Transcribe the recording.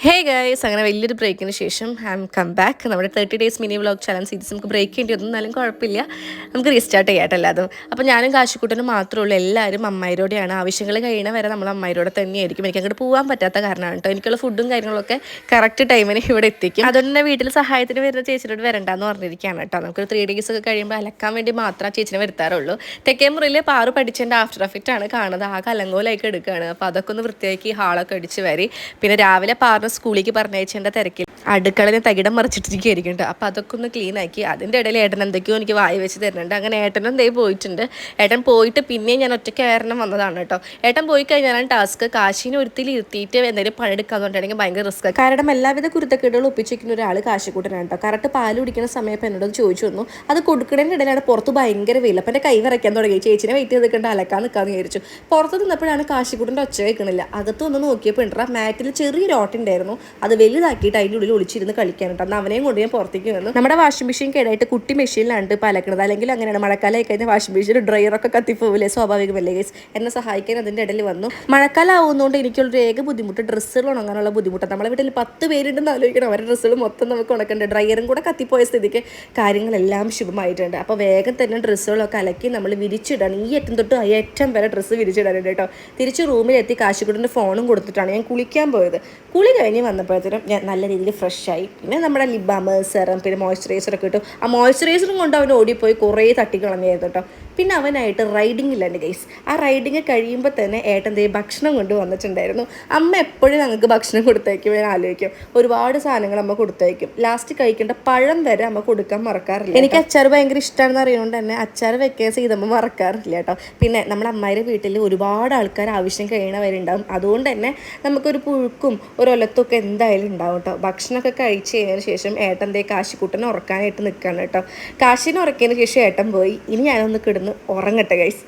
Hey guys അങ്ങനെ വലിയൊരു ബ്രേക്കിന് ശേഷം ഐ എം കം ബാക്ക് നമ്മുടെ thirty days mini vlog challenge series നമുക്ക് ബ്രേക്ക് ചെയ്യേണ്ടി വന്നു. എന്നാലും കുഴപ്പമില്ല. നമുക്ക് റീസ്റ്റാർട്ട് ചെയ്യാട്ടല്ല അതും അപ്പോൾ ഞാനും കാശിക്കൂട്ടനും മാത്രമേ ഉള്ളൂ എല്ലാവരും അമ്മായിരോടെയാണ്. ആവശ്യങ്ങൾ കഴിയണ വരെ നമ്മൾ അമ്മായിരോടെ തന്നെയായിരിക്കും. എനിക്ക് അങ്ങോട്ട് പോകാൻ പറ്റാത്ത കാരണമാണ് കേട്ടോ എനിക്കുള്ള ഫുഡും കാര്യങ്ങളൊക്കെ കറക്റ്റ് ടൈമിന് ഇവിടെ എത്തിക്കും. അതുകൊണ്ട് തന്നെ വീട്ടിൽ സഹായത്തിന് വരുന്ന ചേച്ചിയോട് വരണ്ടെന്ന് പറഞ്ഞിരിക്കുകയാണ് കേട്ടോ നമുക്ക് ത്രീ ഡേയ്സ് ഒക്കെ കഴിയുമ്പോൾ അലക്കാൻ വേണ്ടി മാത്രം ചേച്ചിനെ വരുത്താറുള്ളൂ. തെക്കേ മുറിയിൽ പാറു പഠിച്ചതിന്റെ ആഫ്റ്റർ എഫക്റ്റ് ആണ് കാണുന്നത്. ആ കലങ്കോലായിട്ട് എടുക്കുകയാണ് അപ്പോൾ അതൊക്കെ ഒന്ന് വൃത്തിയാക്കി ഹാളൊക്കെ അടിച്ച് വരി. പിന്നെ രാവിലെ സ്കൂളിലേക്ക് പറഞ്ഞയച്ചതിന്റെ തിരക്കിൽ. അടുക്കളയിൽ തകിടം മറിച്ചിട്ടിരിക്കുകയായിരിക്കും കേട്ടോ അപ്പോൾ അതൊക്കെ ഒന്ന് ക്ലീൻ ആക്കി. അതിന്റെ ഇടയിൽ ഏട്ടൻ എന്തൊക്കെയോ എനിക്ക് വായി വെച്ച് തരുന്നുണ്ട്. അങ്ങനെ ഏട്ടനും ദേ പോയിട്ടുണ്ട്. ഏട്ടൻ പോയിട്ട് പിന്നെയും ഞാൻ ഒറ്റയ്ക്ക് കയറണം വന്നതാണ് കേട്ടോ ഏട്ടൻ പോയി കഴിഞ്ഞാലാണ് ടാസ്ക് കാശിനെ ഒരുത്തിൽ ഇരുത്തിയിട്ട് എന്തെങ്കിലും പണിയെടുക്കാന്നുണ്ടെങ്കിൽ ഭയങ്കര റിസ്ക് കാരണം എല്ലാവിധ കുരുത്തക്കേടുകളും ഒപ്പിച്ചിരിക്കുന്ന ഒരാൾ കാശിക്കൂട്ടനാണ് കേട്ടോ കറക്റ്റ് പാൽ കുടിക്കുന്ന സമയത്ത് എന്നോട് ചോദിച്ചു വന്നു. അത് കൊടുക്കുന്നതിന്റെ ഇടയിലാണ് പുറത്ത് ഭയങ്കര വെയിൽ. അപ്പം എന്റെ കൈ വരയ്ക്കാൻ തുടങ്ങി. ചേച്ചിനെ വെയിറ്റ് ചെയ്ത് നിൽക്കേണ്ട അലക്കാൻ നിൽക്കാന്ന് വിചാരിച്ചു. പുറത്ത് നിന്നപ്പോഴാണ് കാശിക്കൂട്ടന്റെ ഒച്ച കേൾക്കണില്ല. അകത്ത് ഒന്ന് നോക്കിയപ്പോൾ ഉണ്ടാ മാറ്റിൽ ചെറിയൊരു ഓട്ടുണ്ടായിരുന്നു അത് വലുതാക്കിയിട്ട് അതിന്റെ ഉള്ളിൽ ഒളിച്ചിരുന്ന് കളിക്കാൻ കേട്ടോ അന്ന് അവനെയും കൊണ്ട് ഞാൻ പുറത്തേക്ക് വന്നു. നമ്മുടെ വാഷിംഗ് മെഷീൻ കേടായിട്ട് കുട്ടി മെഷീനിലാണ് ഇപ്പോൾ അല്ലെങ്കിൽ അങ്ങനെയാണ് മഴക്കാലമായി കഴിഞ്ഞാൽ വാഷിംഗ് മെഷീൻ ഡ്രയറൊക്കെ കത്തിപ്പോവില്ലേ സ്വാഭാവികമല്ലേ ഗൈസ് എന്നെ സഹായിക്കാൻ അതിന്റെ ഇടയിൽ വന്നു. മഴക്കാലം ആവുന്നതുകൊണ്ട് എനിക്കുള്ളൊരു ഏക ബുദ്ധിമുട്ട് ഡ്രസ്സുകൾ ഉണങ്ങാനുള്ള ബുദ്ധിമുട്ടാണ് നമ്മളെ വീട്ടിൽ പത്ത് പേരുണ്ടെന്ന് ആലോചിക്കണം. അവരുടെ ഡ്രസ്സുകൾ മൊത്തം നമുക്ക് ഉണക്കണ്ട? ഡ്രയറും കൂടെ കത്തിപ്പോയ സ്ഥിതിക്ക് കാര്യങ്ങളെല്ലാം ശുഭമായിട്ടുണ്ട്. അപ്പോൾ വേഗം തന്നെ ഡ്രസ്സുകളൊക്കെ അലക്കി നമ്മൾ വിരിച്ചിടണം. ഈ അറ്റം തൊട്ട് ഈ അറ്റം വരെ ഡ്രസ്സ് വിരിച്ചിടാനുണ്ട് കേട്ടോ. തിരിച്ച് റൂമിലെത്തി കാശിക്കുട്ടിന്റെ ഫോണും കൊടുത്തിട്ടാണ് ഞാൻ കുളിക്കാൻ പോയത്. കുളി കഴിഞ്ഞ് വന്നപ്പോഴത്തേനും ഞാൻ നല്ല രീതിയിൽ ഫ്രഷായി പിന്നെ നമ്മുടെ ലിബാമ് സെറം പിന്നെ മോയ്സ്ചറൈസർ ഒക്കെ ഇട്ടു. ആ മോയ്സ്ചറൈസറും കൊണ്ട് അവൻ ഓടിപ്പോയി കുറേ തട്ടിക്കളഞ്ഞായിരുന്നു കേട്ടോ. പിന്നെ അവനായിട്ട് റൈഡിങ്ങില്ലാണ്ട് ഗൈസ് ആ റൈഡിങ് കഴിയുമ്പോൾ തന്നെ ഏട്ടൻ ദേ ഭക്ഷണം കൊണ്ട് വന്നിട്ടുണ്ടായിരുന്നു. അമ്മ എപ്പോഴും ഞങ്ങൾക്ക് ഭക്ഷണം കൊടുത്തേക്കും ഞാൻ ആലോചിക്കും. ഒരുപാട് സാധനങ്ങൾ അമ്മ കൊടുത്തേക്കും. ലാസ്റ്റ് കഴിക്കേണ്ട പഴം വരെ അമ്മ കൊടുക്കാൻ മറക്കാറില്ല എനിക്ക് അച്ചാർ ഭയങ്കര ഇഷ്ടമാണെന്ന് അറിയുന്നതുകൊണ്ട് തന്നെ അച്ചാർ വെക്കാൻ ചെയ്തമ്മ മറക്കാറില്ല കേട്ടോ. പിന്നെ നമ്മുടെ അമ്മയുടെ വീട്ടിൽ ഒരുപാട് ആൾക്കാർ ആവശ്യം കഴിയണവരുണ്ടാവും. അതുകൊണ്ട് തന്നെ നമുക്കൊരു പുഴുക്കും ഒരു ഒലത്തൊക്കെ എന്തായാലും ഉണ്ടാവും കേട്ടോ. ഭക്ഷണമൊക്കെ കഴിച്ച് കഴിഞ്ഞതിന് ശേഷം ഏട്ടൻ ദേ കാശിക്കുട്ടനെ ഉറക്കാനായിട്ട് നിൽക്കുകയാണ് കേട്ടോ. കാശിനെ ഉറക്കിയതിന് ശേഷം ഏട്ടൻ പോയി. ഇനി ഞാനൊന്ന് കിടന്ന് ഉറങ്ങട്ടെ ഗൈസ്